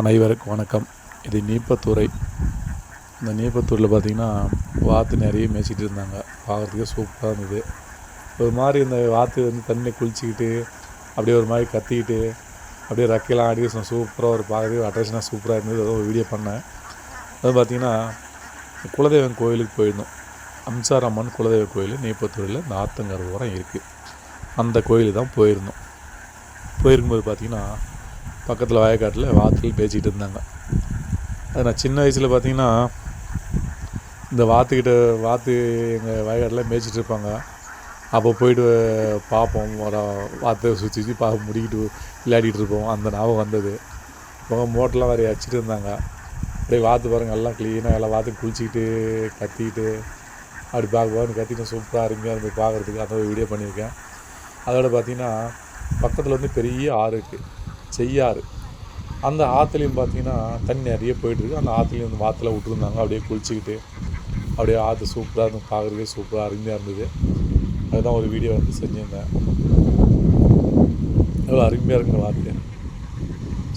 அனைவருக்கும் வணக்கம். இது நீப்பத்துறை. இந்த நீப்பத்தூரில் பார்த்தீங்கன்னா வாத்து நிறைய மேய்ச்சிட்டு இருந்தாங்க. பார்க்குறதுக்கே சூப்பராக இருந்தது. ஒரு மாதிரி இந்த வாத்து வந்து தண்ணி குளிச்சுக்கிட்டு அப்படியே ஒரு மாதிரி கத்திக்கிட்டு அப்படியே ரக்கையெல்லாம் ஆடி சூப்பராக ஒரு பார்க்குறதுக்கு அட்ராக்ஷனாக சூப்பராக இருந்தது. அதுவும் ஒரு வீடியோ பண்ணேன். அது பார்த்திங்கன்னா குலதெய்வம் கோயிலுக்கு போயிருந்தோம். அம்சாரம்மன் குலதெய்வ கோயில் நீப்பத்தூரில் இந்த ஆத்தங்கரை ஓரம் இருக்குது அந்த கோயிலுக்கு தான் போயிருந்தோம். போயிருக்கும்போது பார்த்திங்கன்னா பக்கத்தில் வயக்காட்டில் வாத்துகள் பேசிக்கிட்டு இருந்தாங்க. அது நான் சின்ன வயசில் பார்த்தீங்கன்னா இந்த வாத்துக்கிட்ட வாத்து எங்கள் வயக்காட்டில் மேய்ச்சிட்டு இருப்பாங்க. அப்போ போயிட்டு பார்ப்போம் வர வாத்தை சுற்றி சுற்றி பார்க்க முடிக்கிட்டு விளையாடிட்டு இருப்போம். அந்த ஞாபகம் வந்தது. இவங்க மோட்டர்லாம் வேறு அடிச்சிட்டு இருந்தாங்க. அப்படியே வாத்து பாருங்கள் எல்லாம் க்ளீனாக எல்லாம் வாத்து குளிச்சிக்கிட்டு கத்திக்கிட்டு அப்படி பார்க்க போது கத்திட்டு சூப்பராக அருமையாக இருந்து பார்க்குறதுக்கு அந்த வீடியோ பண்ணியிருக்கேன். அதோட பார்த்தீங்கன்னா பக்கத்தில் வந்து பெரிய ஆறு இருக்குது செய்யாறு. அந்த ஆற்றுலையும் பார்த்தீங்கன்னா தண்ணி நிறைய போயிட்டுருக்கு. அந்த ஆற்றுலையும் அந்த வாத்தில் விட்டுருந்தாங்க. அப்படியே குளிச்சுக்கிட்டு அப்படியே ஆற்று சூப்பராக இருந்து பார்க்குறதுக்கே சூப்பராக அருமையாக இருந்தது. அதுதான் ஒரு வீடியோ வந்து செஞ்சுருந்தேன். எவ்வளோ அருமையாக இருக்குங்க வாத்து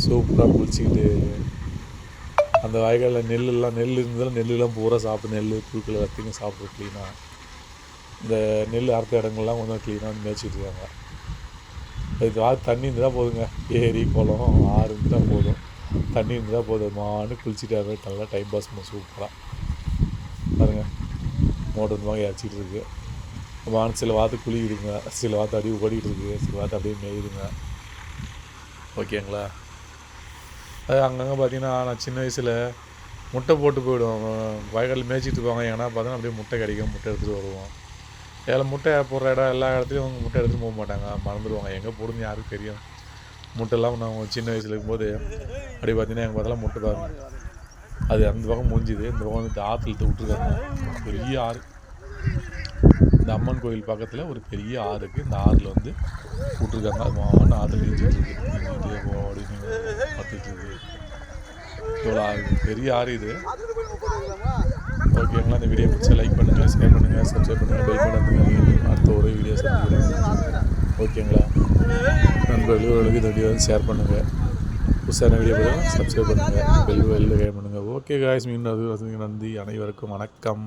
சூப்பராக குளிச்சுக்கிட்டு அந்த வயல்களில் நெல்லெல்லாம் நெல் இருந்ததில் நெல்லுலாம் பூரா சாப்பிட்டு நெல் புழுக்கள் எல்லாத்தையும் சாப்பிட்டு க்ளீனாக இந்த நெல் அறுத்த இடங்கள்லாம் கொஞ்சம் க்ளீனாக மேய்ச்சிட்டு இருக்காங்க. அதுக்கு ஆறு தண்ணி இருந்தால் போதுங்க. ஏரி குளம் ஆறு இருந்தால் போதும். தண்ணி இருந்தால் போதும் மானு குளிச்சுட்டு நல்லா டைம் பாஸ் பண்ண சூப்பராக பாருங்கள் மோட்டர் மாதிரி இறச்சிட்டு இருக்கு. மான் சில வாத்து குளிக்குதுங்க சில வாத்து அடி ஓடிக்கிட்டு இருக்கு. சில வாத்து அப்படியே மேயுதுங்க. ஓகேங்களா? அது அங்கங்கே பார்த்தீங்கன்னா நான் சின்ன வயசில் முட்டை போட்டு போயிடுவோம். வயக்காட்டில் மேய்ச்சிட்டு இருப்பாங்க. ஏன்னா பார்த்தோன்னா அப்படியே முட்டை கிடைக்கும். முட்டை எடுத்துகிட்டு வருவோம். இதில் முட்டை போடுற இடம் எல்லா இடத்துலையும் அவங்க முட்டை எடுத்துகிட்டு போக மாட்டாங்க. மறந்துடுவாங்க. எங்கே போடுன்னு யாருக்கு தெரியும். முட்டைலாம் நான் சின்ன வயசில் இருக்கும்போது அப்படி பார்த்தீங்கன்னா எங்கள் பார்த்தலாம் முட்டை தான் அது அந்த பக்கம் முடிஞ்சுது இந்த பக்கம் வந்து ஆற்றுல விட்டுருக்காங்க. பெரிய ஆறு. இந்த அம்மன் கோயில் பக்கத்தில் ஒரு பெரிய ஆறு இருக்குது இந்த ஆறில் வந்து விட்டுருக்காங்க. அது மாவன் ஆற்றுல நீஞ்சிட்டு இருக்கு. நீஞ்சிட்டே போ அப்படின்னு பார்த்துட்டு இருக்கு. இவ்வளோ ஆறு. பெரிய ஆறு இது. ஓகேங்களா இந்த வீடியோ பிடிச்சா லைக் பண்ணுங்கள் ஷேர் பண்ணுங்கள் சப்ஸ்கிரைப் பண்ணுங்கள் பெல் பண்ணுங்கள் அடுத்த ஒரு வீடியோ சந்திக்கிறேன் ஓகேங்களா நண்பர்களுக்கு ஓரளவுக்கு இந்த வீடியோ ஷேர் பண்ணுங்கள் புதுசான வீடியோ பார்த்தா சப்ஸ்கிரைப் பண்ணுங்கள் பெல் பெல் பண்ணுங்கள் ஓகே காய்ஸ் மீண்டும் அது நன்றி அனைவருக்கும் வணக்கம்